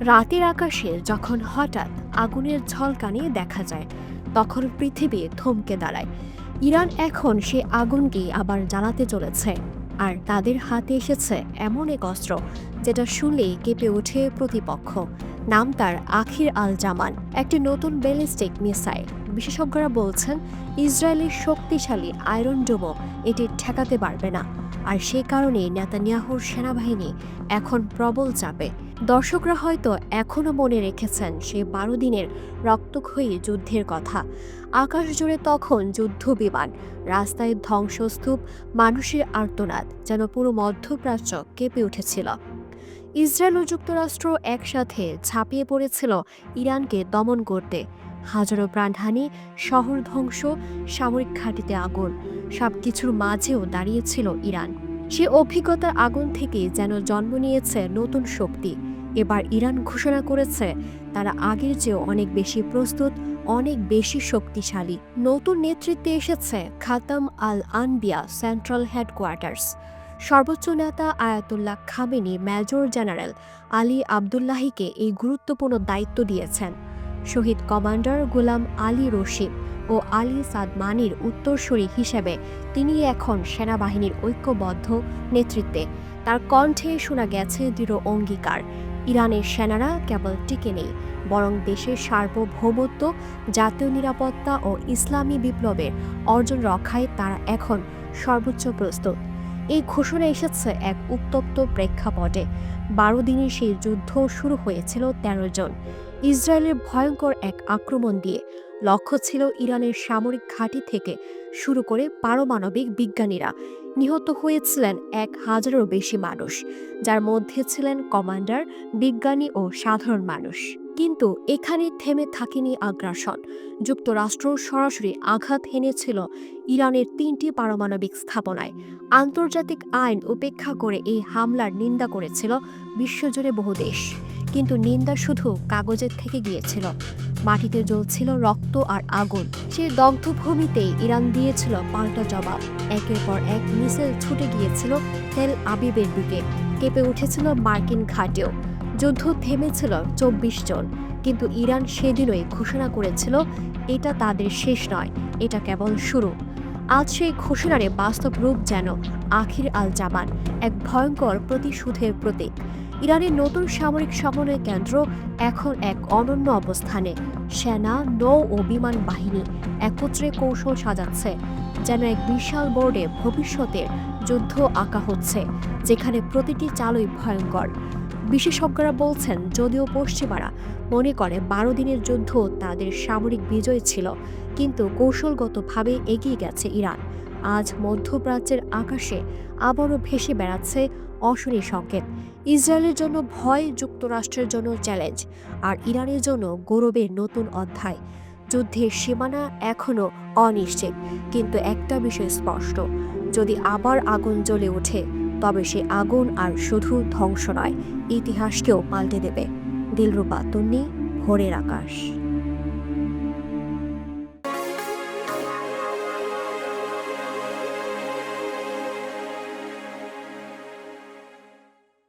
রাতের আকাশে যখন হঠাৎ আগুনের ঝলকানি দেখা যায়, তখন পৃথিবী থমকে দাঁড়ায়। ইরান এখন সে আগুনকে আবার জ্বালাতে চলেছে আর তাদের হাতে এসেছে এমন এক অস্ত্র যেটা শুনলেই কেঁপে ওঠে প্রতিপক্ষ। নাম তার আখির আল জামান একটি নতুন ব্যালিস্টিক মিসাইল। বিশেষজ্ঞরা বলছেন, ইসরায়েলের শক্তিশালী আয়রন ডোমো এটি ঠেকাতে পারবে না। আর সে কারণে নেতানিয়াহুর সেনাবাহিনী এখন প্রবল চাপে। দর্শকরা হয়তো এখনও মনে রেখেছেন সে বারো দিনের রক্তক্ষয়ী যুদ্ধের কথা। আকাশ জুড়ে তখন যুদ্ধ বিমান, রাস্তায় ধ্বংসস্তূপ, মানুষের আর্তনাদ যেন পুরো মধ্যপ্রাচ্য কেঁপে উঠেছিল। ইসরায়েল ও যুক্তরাষ্ট্র একসাথে ঝাঁপিয়ে পড়েছিল ইরানকে দমন করতে। হাজারো প্রাণহানি, শহর ধ্বংস, সামরিক ঘাঁটিতে আগুন সব কিছুর মাঝেও দাঁড়িয়েছিল ইরান। সে অভিজ্ঞতার আগুন থেকে যেন জন্ম নিয়েছে নতুন শক্তি। এবার ইরান ঘোষণা করেছে, তারা আগের চেয়েও অনেক বেশি প্রস্তুত, অনেক বেশি শক্তিশালী। নতুন নেতৃত্বে এসেছে খাতাম আল আনবিয়া সেন্ট্রাল হেডকোয়ার্টার্স। সর্বোচ্চ নেতা Ayatollah Khamenei major general Ali আবদুল্লাহিকে এই গুরুত্বপূর্ণ দায়িত্ব দিয়েছেন। শহীদ কমান্ডার গোলাম আলী রশিদ ও আলী সাদমানির উত্তরসূরি হিসেবে তিনি এখন সেনাবাহিনীর ঐক্যবদ্ধ নেতৃত্বে। তার কণ্ঠে শোনা গেছে দৃঢ় অঙ্গীকার। ইরানের সেনারা কেবল টিকে নেই, বরং দেশের সার্বভৌমত্ব, জাতীয় নিরাপত্তা ও ইসলামী বিপ্লবের অর্জন রক্ষায় তারা এখন সর্বোচ্চ প্রস্তুত। এই ঘোষণা এসেছে এক উত্তপ্ত প্রেক্ষাপটে। বারো দিনের সেই যুদ্ধ শুরু হয়েছিল তেরো জন। ইসরায়েলের ভয়ঙ্কর এক আক্রমণ দিয়ে। লক্ষ্য ছিল ইরানের সামরিক ঘাঁটি থেকে শুরু করে পারমাণবিক বিজ্ঞানীরা। নিহত হয়েছিলেন এক হাজারেরও বেশি মানুষ, যার মধ্যে ছিলেন কমান্ডার, বিজ্ঞানী ও সাধারণ মানুষ। কিন্তু এখানে থেমে থাকেনি আগ্রাসন। যুক্তরাষ্ট্র সরাসরি আঘাত হেনেছিল ইরানের তিনটি পারমাণবিক স্থাপনায়। আন্তর্জাতিক আইন উপেক্ষা করে এই হামলার নিন্দা করেছিল বিশ্বজুড়ে বহু দেশ। কিন্তু নিন্দা শুধু কাগজের থেকে গিয়েছিল। মাটিতে জ্বলছিল রক্ত আর আগুন। সেই দগ্ধভূমিতেই ইরান দিয়েছিল পাল্টা জবাব। একের পর এক মিসাইল ছুটে গিয়েছিল তেল আবিবের দিকে। কেঁপে উঠেছিল মার্কিন ঘাটেও। যুদ্ধ থেমেছিল চব্বিশ জন। কিন্তু ইরান সেদিনই ঘোষণা করেছিল, এটা তাদের শেষ নয়, এটা কেবল শুরু। আজ সেই ঘোষণারে বাস্তব রূপ যেন আখির আল জামান এক ভয়ঙ্কর প্রতিশোধের প্রতীক। ইরানের নতুন সামরিক সমন্বয় কেন্দ্র এখন এক অনন্য অবস্থানে। সেনা, নৌ ও বিমান বাহিনী একত্রে কৌশল সাজাচ্ছে, যেন এক বিশাল বোর্ডে ভবিষ্যতের যুদ্ধ আঁকা হচ্ছে, যেখানে প্রতিটি চালই ভয়ঙ্কর। বিশেষজ্ঞরা বলছেন, যদিও পশ্চিমারা মনে করে বারো দিনের যুদ্ধ তাদের সামরিক বিজয় ছিল, কিন্তু কৌশলগতভাবে এগিয়ে গেছে ইরান। আজ মধ্যপ্রাচ্যের আকাশে আবারও ভেসে বেড়াচ্ছে অশনি সংকেত। ইসরায়েলের জন্য ভয়, যুক্তরাষ্ট্রের জন্য চ্যালেঞ্জ, আর ইরানের জন্য গৌরবের নতুন অধ্যায়। যুদ্ধের সীমানা এখনও অনিশ্চিত, কিন্তু একটা বিষয় স্পষ্ট, যদি আবার আগুন জ্বলে ওঠে তবে সে আগুন আর শুধু ধ্বংস নয় ইতিহাসকেও পাল্টে দেবে। দিলরূপা তন্নি ভোরের আকাশ।